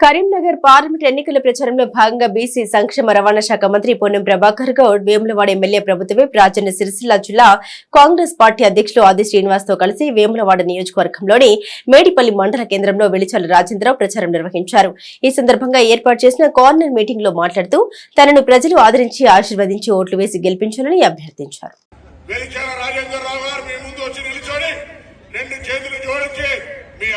Karimnagar parliament ఎన్నికల ప్రచారంలో భాగంగా బీసీ సంక్షేమ రవాణా శాఖ మంత్రి పొన్నం ప్రభాకర్ గౌడ్ వేములవాడ ఎమ్మెల్యే ప్రభుత్వమే ప్రాచీన సిరిసిల్ల జిల్లా కాంగ్రెస్ పార్టీ అధ్యక్షులు ఆది శ్రీనివాస్తో కలిసి వేములవాడ నియోజకవర్గంలోని మేడిపల్లి మండల కేంద్రంలో వెలిచాల రాజేంద్రరావు ప్రచారం నిర్వహించారు. ఈ సందర్భంగా ఏర్పాటు చేసిన కార్నర్ మీటింగ్లో మాట్లాడుతూ తనను ప్రజలు ఆదరించి ఆశీర్వదించి ఓట్లు వేసి గెలిపించాలని అభ్యర్థించారు. మీ రెండు చేతులు జోడించి మీ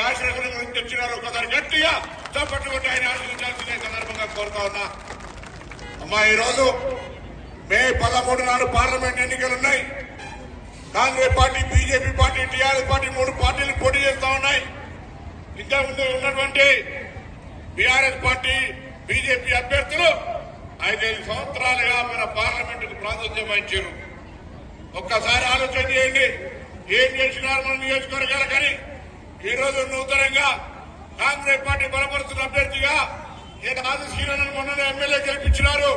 గురించి వచ్చినారు. ఒకసారి గట్టిగా చప్పట్లు కొట్టి ఆయన ఆశీర్వదించాల్సిందే సందర్భంగా కోరుతా ఉన్నా. అమ్మా ఈరోజు మే పదమూడు నాడు పార్లమెంట్ ఎన్నికలు ఉన్నాయి. Congress party BJP party TRS party మూడు పార్టీలు పోటీ చేస్తా ఉన్నాయి. ఇంతకుముందు ఉన్నటువంటి బీఆర్ఎస్ పార్టీ బీజేపీ అభ్యర్థులు ఐదైదు సంవత్సరాలుగా మన పార్లమెంటుకు ప్రాతినిధ్యం వహించారు. ఒక్కసారి ఆలోచన చేయండి. ఏం చేసినారు మన నియోజకవర్గాలు కానీ? ఈ రోజు నూతనంగా కాంగ్రెస్ పార్టీ బలపరుస్తున్న అభ్యర్థిగా నేను ఆదిశీలను మొన్ననే ఎమ్మెల్యే గెలిపించినారు.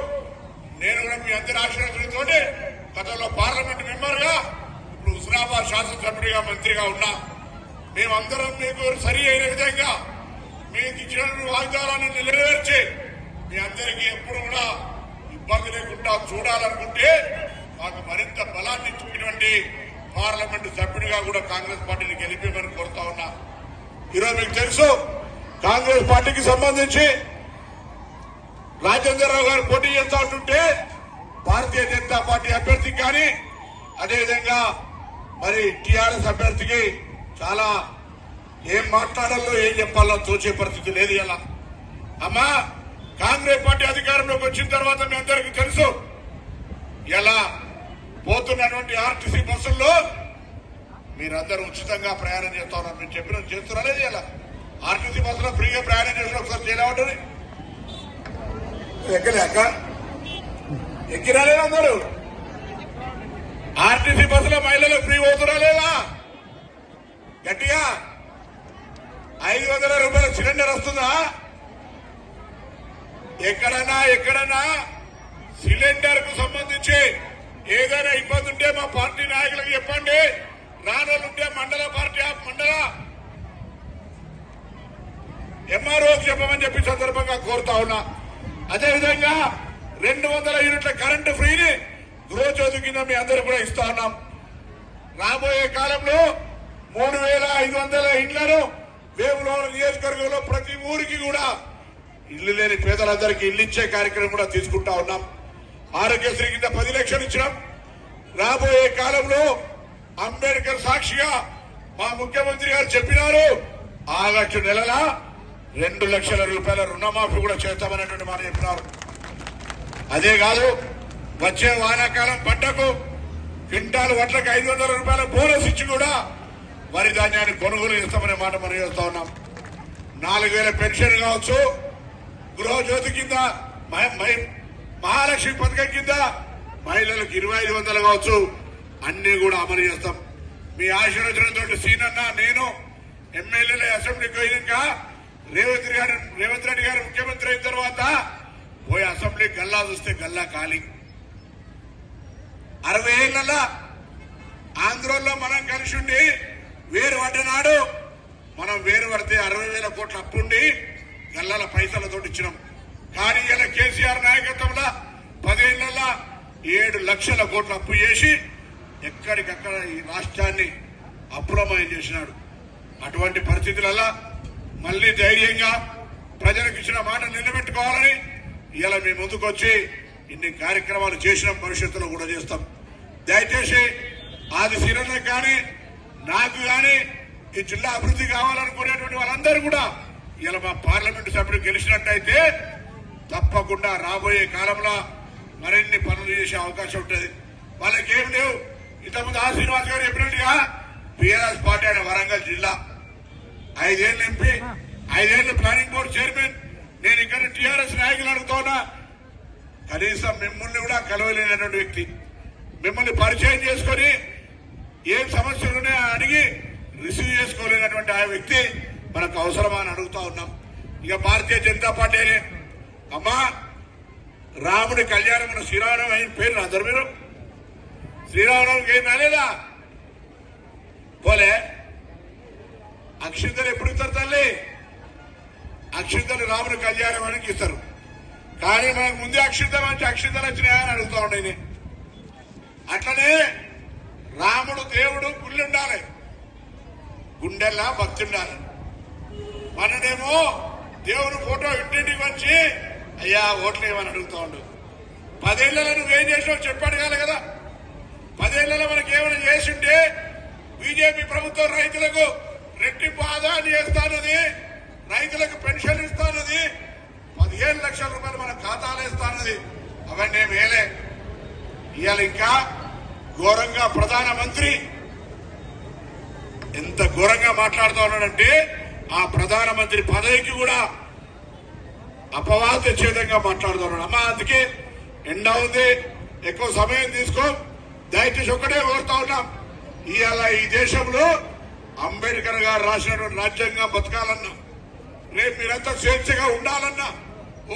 నేను కూడా మీ అందరి ఆశీర్వచనంతో గతంలో పార్లమెంట్ మెంబర్గా ఇప్పుడు హుస్నాబాద్ శాసనసభ్యుడిగా మంత్రిగా ఉన్నా. మేమందరం మీకు సరి అయిన విధంగా మీకు ఇచ్చిన వాగ్దానాన్ని నెరవేర్చి మీ అందరికీ ఎప్పుడు కూడా ఇబ్బంది లేకుండా చూడాలనుకుంటే మాకు మరింత బలాన్ని ఇచ్చినటువంటి పార్లమెంటు సభ్యుడిగా కూడా కాంగ్రెస్ పార్టీని గెలిపేమని కోరుతా ఉన్నా. ఈరోజు మీకు తెలుసు కాంగ్రెస్ పార్టీకి సంబంధించి రాజేంద్రరావు గారు పోటీ చేస్తా ఉంటుంటే భారతీయ జనతా పార్టీ అభ్యర్థికి కానీ అదేవిధంగా మరి టీఆర్ఎస్ అభ్యర్థికి చాలా ఏం మాట్లాడాలో ఏం చెప్పాలో తోచే పరిస్థితి లేదు ఇలా. అమ్మా కాంగ్రెస్ పార్టీ అధికారంలోకి వచ్చిన తర్వాత మీ అందరికీ తెలుసు ఎలా పోతున్నటువంటి ఆర్టీసీ బస్సుల్లో మీరందరూ ఉచితంగా ప్రయాణం చేస్తా ఉన్నారు మీరు చెప్పిన. చేస్తున్నా లేదు ఇలా ఆర్టీసీ బస్సులో ఫ్రీగా ప్రయాణం చేసిన ఒకసారి చేయలేమంటుంది ఎక్కలేక? ఎక్కిరాలేదు అందరూ? ఆర్టీసీ బస్సులో మహిళలు ఫ్రీ పోతున్నా లేదా? గట్టిగా? ఐదు వందల రూపాయల సిలిండర్ వస్తుందా? ఎక్కడన్నా ఎక్కడన్నా సిలిండర్కు సంబంధించి ఏదైనా ఇబ్బంది ఉంటే మా పార్టీ నాయకులకు చెప్పండి. రానోళ్ళుంటే మండల పార్టీ ఆఫ్ మండల ఎంఆర్ఓకి చెప్పమని చెప్పి సందర్భంగా కోరుతా ఉన్నా. అదేవిధంగా రెండు వందల యూనిట్ల కరెంటు ఫ్రీని గృహజ్యోతి కింద మీ అందరూ కూడా ఇస్తా ఉన్నాం. రాబోయే కాలంలో మూడు వేల ఐదు వందల ఇండ్లను వేములో నియోజకవర్గంలో ప్రతి ఊరికి కూడా ఇల్లు లేని పేదలందరికీ ఇల్లు ఇచ్చే కార్యక్రమం కూడా తీసుకుంటా ఉన్నాం. ఆరోగ్యశ్రీ కింద పది లక్షలు ఇచ్చినాం. రాబోయే కాలంలో అంబేద్కర్ సాక్షిగా మా ముఖ్యమంత్రి గారు చెప్పినారు. ఆగస్టు నెలల రెండు లక్షల రూపాయల రుణమాఫీ కూడా చేస్తామనేటువంటి మాట చెప్పినారు. అదే కాదు వచ్చే వానాకాలం పంటకు క్వింటాల్ వడ్లకు ఐదు వందల రూపాయల బోనస్ ఇచ్చి కూడా వరి ధాన్యాన్ని కొనుగోలు చేస్తామనే మాట మనం చేస్తా ఉన్నాం. నాలుగు వేల పెన్షన్ కావచ్చు గృహజ్యోతి కింద మహి- మహాలక్ష్మి పథకం కింద మహిళలకు ఇరవై ఐదు వందలు కావచ్చు. అన్ని కూడా అమలు చేస్తాం. మీ ఆశీర్వచనంతో సీనన్న నేను ఎమ్మెల్యేల అసెంబ్లీకి పోయినాక రేవంత్ గారు రేవంత్ రెడ్డి గారు ముఖ్యమంత్రి అయిన తర్వాత పోయి అసెంబ్లీ గల్లా చూస్తే గల్లా ఖాళీ. అరవై ఏళ్ళ ఆంధ్రలో మనం కలిసి ఉండి వేరు పడ్డనాడు మనం వేరు పడితే అరవై వేల కోట్ల అప్పుండి గల్లాల పైసలతో ఇచ్చినాం. కానీ ఇలా కేసీఆర్ నాయకత్వంలో పదేళ్ళలో ఏడు లక్షల కోట్ల అప్పు చేసి ఎక్కడికక్కడ ఈ రాష్ట్రాన్ని అప్రమయం చేసినాడు. అటువంటి పరిస్థితులలో మళ్ళీ ధైర్యంగా ప్రజలకు ఇచ్చిన మాట నిలబెట్టుకోవాలని ఇలా మీ ముందుకొచ్చి ఇన్ని కార్యక్రమాలు చేసిన భవిష్యత్తులో కూడా చేస్తాం. దయచేసి ఆది సీరలకు కానీ నాకు కానీ ఈ జిల్లా అభివృద్ధి కావాలనుకునేటువంటి వాళ్ళందరూ కూడా ఇలా మా పార్లమెంటు సభ్యుడు గెలిచినట్టయితే తప్పకుండా రాబోయే కాలంలో మరిన్ని పనులు చేసే అవకాశం ఉంటుంది. వాళ్ళకేం లేవు. ఇంతకుముందు ఆ శ్రీనివాస్ గారు చెప్పినట్టుగా టీఆర్ఎస్ పార్టీ అయిన వరంగల్ జిల్లా. ఐదేళ్ళు ఎంపీ ఐదేళ్ళు ప్లానింగ్ బోర్డు చైర్మన్. నేను ఇక్కడ టీఆర్ఎస్ నాయకులు అడుగుతున్నా కనీసం మిమ్మల్ని కూడా కలవలేనటువంటి వ్యక్తి. మిమ్మల్ని పరిచయం చేసుకొని ఏం సమస్యలు ఉన్నాయో అడిగి రిసీవ్ చేసుకోలేనటువంటి ఆ వ్యక్తి మనకు అవసరమా అని అడుగుతా ఉన్నాం. ఇక భారతీయ జనతా పార్టీ అమ్మా రాముడి కళ్యాణం శ్రీరామం అయిన పేరు అందరు మీరు శ్రీరామనవమికి ఏం రాలేదా పోలే. అక్షింతలు ఎప్పుడు ఇస్తారు తల్లి? అక్షింతలు రాముని అని ఇస్తారు. కానీ మనకు ముందే అక్షింతలు వచ్చి అక్షింతలు వచ్చినాయా అని అడుగుతా ఉండే అట్లనే రాముడు దేవుడు గుళ్ళు ఉండాలి. గుండెల్లా భక్తి ఉండాలి. మననేమో దేవుడు ఫోటో ఇంటింటికి వచ్చి అయ్యా ఓట్లు ఏమని అడుగుతా ఉండు. పదేళ్ళలో నువ్వేం చేసావు చెప్పాడు కాదు కదా. పదేళ్ళలో మనకి ఏమైనా చేసింటే బీజేపీ ప్రభుత్వం రైతులకు రెట్టింపు ఆదాయాన్ని చేస్తానది రైతులకు పెన్షన్ ఇస్తానది పదిహేను లక్షల రూపాయలు మన ఖాతాలో ఇస్తానది. అవన్నీ మేలే. ఇవాళ ఇంకా ఘోరంగా ప్రధానమంత్రి ఎంత ఘోరంగా మాట్లాడుతూ ఉన్నాడంటే ఆ ప్రధానమంత్రి పదవికి కూడా అపవాద తెచ్చే విధంగా మాట్లాడుతూ ఉన్నాడు. అమ్మా అందుకే ఎండ ఉంది. ఎక్కువ సమయం తీసుకో. దయచేసి ఒకటే కోరుతా ఉన్నాం ఇవాళ ఈ దేశంలో అంబేద్కర్ గారు రాసినటువంటి రాజ్యాంగం బతకాలన్నా రేపు మీరంతా స్వేచ్ఛగా ఉండాలన్నా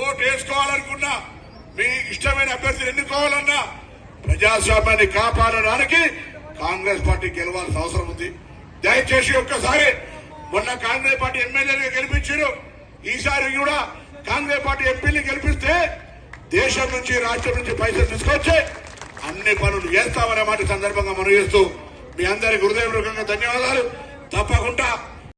ఓటు వేసుకోవాలనుకున్నా మీ ఇష్టమైన అభ్యర్థిని ఎన్నుకోవాలన్నా ప్రజాస్వామ్యాన్ని కాపాడడానికి కాంగ్రెస్ పార్టీ గెలవాల్సిన అవసరం ఉంది. దయచేసి ఒక్కసారి మొన్న కాంగ్రెస్ పార్టీ ఎమ్మెల్యేలుగా గెలిపించారు ఈసారి కూడా కాంగ్రెస్ పార్టీ ఎంపీని గెలిపిస్తే దేశం నుంచి రాష్ట్రం నుంచి పైసలు తీసుకొచ్చి అన్ని పనులు చేస్తామనే మాట సందర్భంగా మనం చేస్తూ మీ అందరి హృదయపూర్వకంగా ధన్యవాదాలు. తప్పకుండా